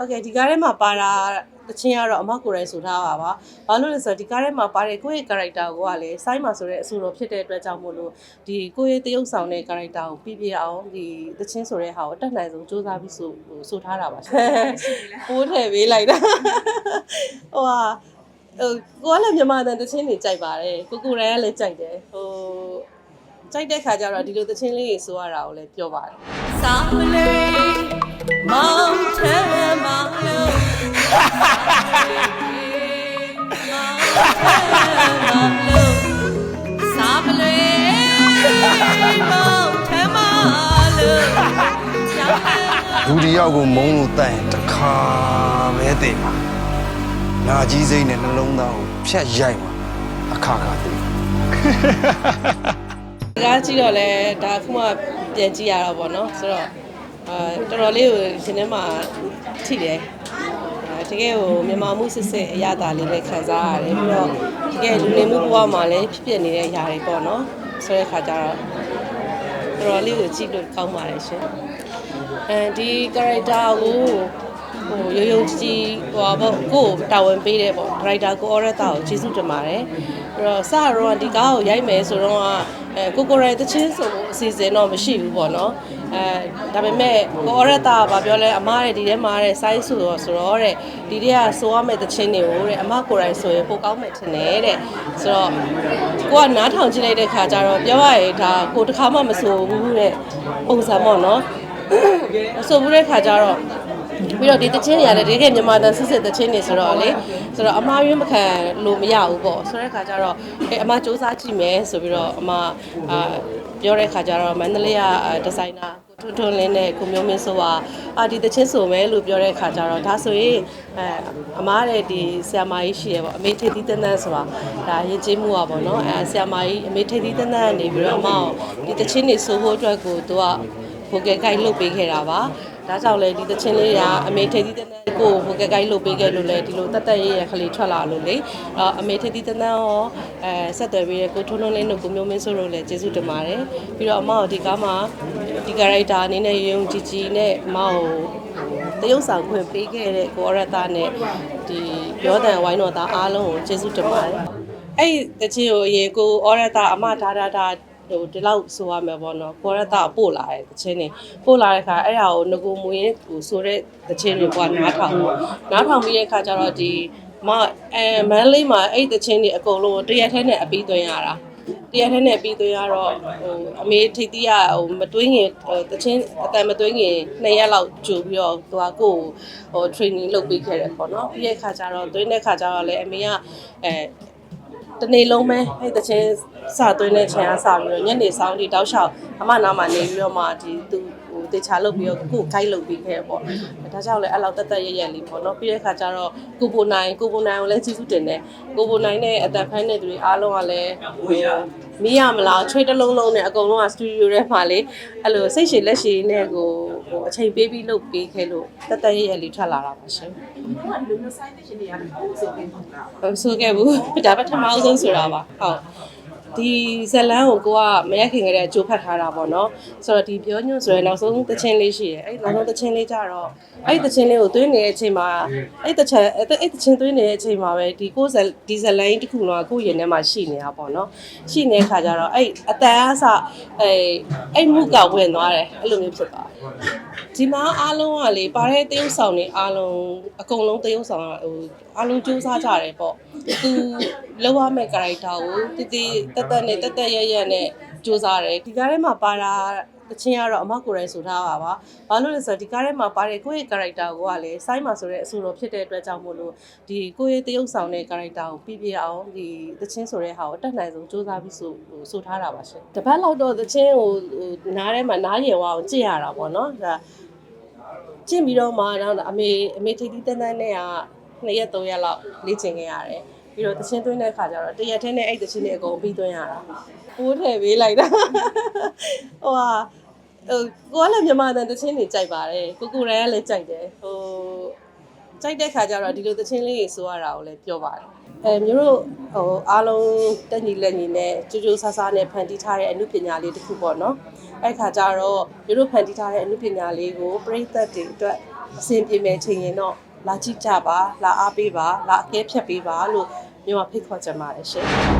ဟုတ်ကဲ့ဒီကားထဲမှာပါတာတချင်းကတော့အမကိုယ်တိုင်ဆိုထားပါပါဘာလို့လဲဆိုတော့ဒီကားထဲမှာပါတဲ့ကိုယ့်ရဲ့ character ကိုကလည်းစိုင်းမှာဆိုတဲ့အဆူတော်ဖြစ်တဲ့အတွက်ကြောင့်မို့လို့ဒီကိုယ့်ရဲ့တရုပ်ဆောင်တဲ့ character ကိုပြပြအောင်ဒီတချင်းဆိုတဲ့ဟာကိုအတက်နိုင်ဆုံးစူးစမ်းပြီးဆိုဟိုဆိုထားတာပါရှင်ပိုးထည့်ပေးလိုက်တာဟိုဟာဟိုကိုကလည်းမြန်မာတန်တချင်းတွေကြိုက်ပါတယ်ကိုကိုယ်တိုင်ကလည်းကြိုက်တယ်ဟိုကြိုက်တဲ့ခါကျတော့ဒီလိုတချင်းလေးတွေဆိုရတာကိုလည်းပြောပါတယ် Somebody, mountain, လူဒီယောက်ကိုမုန်းလို့တိုင်တခါပဲတည်မှာနာကြီးစိမ့်နဲ့နှလုံးသားကိုဖြတ်ရိုက်မှာအခါခါတည်ကားကြည့်တော့လဲဒါအခုမှပြန်ကြည့်ရတော့ဗောနော်ဆိုတော့အာတော်တော်လေးကိုရှင်ထဲမှာထိတယ်အဲတကယ်ကိုမြန်မာမှုစစ်စစ်အရသာလေးလည်းခံစားရတယ်ပြီးတော့တကယ်လူနေမှုဘဝမှာလည်းဖြစ်ဖြစ်နေတဲ့အရာတွေပေါ့နော်ဆိုတဲ့ခါကျတော့တော်တော်လေးကိုကြည့်လို့ကောင်းပါတယ်ရှင် အဲဒီ character ကိုဟိုရိုးရိုးကြည့်ကြည့်ဟိုပေါ့ကိုယ်တာဝန်ပေးတယ်ပေါ့ writer ကို orator ကိုကျေးဇူးတင်ပါတယ်ပြီးတော့စတော့ဒီကားကိုရိုက်မယ်ဆိုတော့အဲကိုကိုရိုင်တချင်းဆိုအစီအစဉ်တော့မရှိဘူးပေါ့နော်အဲဒါပေမဲ့ကို orator ကပြောလဲအမားတဲ့ဒီထဲမှာတဲ့ size ဆိုတော့ဆိုတော့တဲ့ဒီထဲကဆိုရမယ့်တချင်းတွေကိုတဲ့အမကိုရိုင်ဆိုရင်ပိုကောင်းမယ်ထင်တယ်တဲ့ဆိုတော့ကိုကနားထောင်ကြည့်လိုက်တဲ့ခါကျတော့ပြောရရင်ဒါကိုတစ်ခါမှမဆိုဘူးတဲ့ပုံစံပေါ့နော်မ ဆိုဘူးတဲ့ခါကျတော့ပြီးတော့ဒီတချင်းတွေရတယ်တကယ်မြန်မာတန်စစ်စစ်တချင်းတွေဆိုတော့လေဆိုတော့အမားရွေးမခံလို့မရဘူးပေါ့ဆိုတဲ့ခါကျတော့အဲအမားစူးစမ်းကြည့်မယ်ဆိုပြီးတော့အမားအာပြောတဲ့ခါကျတော့မန္တလေးကဒီဇိုင်နာကိုထွန်းထွန်းလင်းနဲ့ကိုမျိုးမင်းဆိုကအာဒီတချင်းဆိုမယ်လို့ပြောတဲ့ခါကျတော့ဒါဆိုရင်အဲအမားတဲ့ဒီဆရာမကြီးရှိရပေါ့အမေထေသီးတန်းတန်းဆိုတာဒါရင်ကျေးမှုอ่ะပေါ့နော်အဲဆရာမကြီးအမေထေသီးတန်းတန်းကနေပြီးတော့အမားကိုဒီတချင်းတွေဆိုဖို့အတွက်ကိုသူက ဘိုကဲကိုက်လုပ်ပေးခဲ့တာပါဒါကြောင့်လေဒီတချင်းလေးကအမေထေသီးတန်းတန်းကိုဘိုကဲကိုက်လုပ်ပေးခဲ့လို့လေဒီလိုတက်တက်ရရခလေးထွက်လာလို့လေအော်အမေထေသီးတန်းတန်းရောအဲဆက်သွယ်ပေးတဲ့ကိုထွန်းထွန်းလင်းတို့ကိုမျိုးမင်းဆိုတို့လည်းကျေးဇူးတင်ပါတယ်ပြီးတော့အမတို့ဒီကားမှာဒီကာရိုက်တာအနေနဲ့ရုံကြည်ကြည်နဲ့အမကိုတရုပ်ဆောင်ခွင့်ပေးခဲ့တဲ့ကိုရတနဲ့ဒီပြောတန်ဝိုင်းတော်သားအားလုံးကိုကျေးဇူးတင်ပါတယ်အဲ့ဒီတချင်းကိုအရင်ကိုဩရတအမဒါဒါဒါ ဟိုဒီလောက်ဆိုရမယ်ပေါ့နော်ကိုရတပို့လာတဲ့တချင်းတွေပို့လာတဲ့ခါအဲ့ဒါကိုငကိုမွေးဟိုဆိုတဲ့တချင်းတွေကနားထောင်ပေါ့နားထောင်ပြီးတဲ့ခါကျတော့ဒီမအဲမန်းလေးမှာအဲ့ဒီတချင်းတွေအကုန်လုံးတရက်ထဲနဲ့အပြီးသွင်းရတာတရက်ထဲနဲ့ပြီးသွင်းရတော့ဟိုအမေထိတ်တီးရဟိုမသွင်းခင်ဟိုတချင်းအတန်မသွင်းခင်နှစ်ရက်လောက်ကြိုပြီးတော့သူကကိုယ်ဟို training လုပ်ပေးခဲ့တယ်ပေါ့နော်ပြီးတဲ့ခါကျတော့သွင်းတဲ့ခါကျတော့လည်းအမေကအဲ တနေ့လုံးပဲအဲ့တချင်းစသွင်းတဲ့ချိန်ကစပြီးတော့ညနေဆောင်ဒီတောက်လျှောက်အမနာမနေပြီးတော့မှဒီသူဟို တေချာလုပ်ပြီးတော့ကိုယ်ခိုင်းလုပ်ပြီးခဲ့ပေါ့ဒါကြောင့်လည်းအဲ့လောက်တက်တက်ရရလေးပေါ့နော်ပြီးတဲ့ခါကျတော့ကိုပိုနိုင်ကိုပိုနိုင်ကိုလည်းကျေးဇူးတင်တယ်ကိုပိုနိုင်နဲ့အသက်ဖမ်းတဲ့သူတွေအားလုံးကလည်းဟိုမီးရမလားချွေးတစ်လုံးလုံးနဲ့အကုန်လုံးကစတူဒီယိုထဲမှာလေအဲ့လိုစိတ်ရှည်လက်ရှည်နဲ့ကိုဟိုအချိန်ပေးပြီးလုပ်ပေးခဲ့လို့တက်တက်ရရလေးထွက်လာတာပါရှင်ဘာလို့လဲ site ရှင်တွေကလည်းဆိုပြီးပေါ့လားဟိုဆိုခဲ့ဘူးဒါပထမအောင်ဆုံးဆိုတာပါဟုတ် ဒီဇလန်းကိုကိုကမရက်ခင်ကလေးအကျိုးဖတ်ထားတာပေါ့နော်ဆိုတော့ဒီပြောညွန့်ဆိုရင်နောက်ဆုံးသချင်းလေးရှိတယ်အဲ့နောက်ဆုံးသချင်းလေးကြတော့အဲ့သချင်းလေးကိုသွင်းနေတဲ့အချိန်မှာအဲ့သချင်းအဲ့အဲ့သချင်းသွင်းနေတဲ့အချိန်မှာပဲဒီကိုဇဒီဇလိုင်းတစ်ခုလုံးကကိုရင်ထဲမှာရှိနေတာပေါ့နော်ရှိနေတဲ့ခါကျတော့အဲ့အတန်အဆအဲ့အဲ့မှုကဝင်သွားတယ်အဲ့လိုမျိုးဖြစ်သွားတယ်ဒီမှာအားလုံးကလေပါတဲ့တရုပ်ဆောင်တွေအားလုံးအကုန်လုံးတရုပ်ဆောင်ကဟိုအားလုံးစူးစမ်းကြတယ်ပေါ့ သူလောက်ရမယ့် character ကိုတည်တည်တက်တက်နဲ့တက်တက်ရရနဲ့စူးစမ်းတယ်ဒီကားထဲမှာပါတာတချင်းကတော့အမကိုယ်တိုင်ဆိုထားပါပါဘာလို့လဲဆိုတော့ဒီကားထဲမှာပါတဲ့ကိုယ့်ရဲ့ character ကိုကလည်းစိုင်းမှာဆိုတဲ့အဆူတော်ဖြစ်တဲ့အတွက်ကြောင့်မို့လို့ဒီကိုယ့်ရဲ့တရုပ်ဆောင်တဲ့ character ကိုပြပြအောင်ဒီတချင်းဆိုတဲ့ဟာကိုအတက်နိုင်ဆုံးစူးစမ်းပြီးဆိုဟိုဆိုထားတာပါရှင်တပတ်လောက်တော့တချင်းကိုဟိုနားထဲမှာနားရင်ဝအောင်ကြည့်ရတာပေါ့နော်ဒါကျင့်ပြီးတော့မှနောက်အမေအမေထိပ်သီးတန်းတန်းနဲ့က2ရက်3ရက်လောက်လေ့ကျင့်ခဲ့ရတယ် ပြီးတော့တချင်းသွင်းတဲ့ခါကျတော့တရက်ထဲနဲ့အဲ့တချင်းတွေအကုန်ပြီးသွင်းရတာပိုးထည့်ပေးလိုက်တာဟိုဟာဟိုကိုကလည်းမြန်မာတန်တချင်းတွေကြိုက်ပါတယ်ကိုကိုရိုင်းကလည်းကြိုက်တယ်ဟိုကြိုက်တဲ့ခါကျတော့ဒီလိုတချင်းလေးတွေဆိုရတာကိုလည်းပြောပါတယ်အဲမျိုးတို့ဟိုအားလုံးတက်ညီလက်ညီနဲ့ကြိုးကြိုးဆားဆားနဲ့ဖန်တီးထားတဲ့အမှုပညာလေးတစ်ခုပေါ့နော်အဲ့ခါကျတော့မျိုးတို့ဖန်တီးထားတဲ့အမှုပညာလေးကိုပရိသတ်တွေအတွက်အဆင်ပြေမယ်ချိန်ရင်တော့ လာကြည့်ကြပါလာအားပေးပါလာအကဲဖြတ်ပေးပါလို့မြန်မာဖိတ်ခေါ်ချင်ပါတယ်ရှင်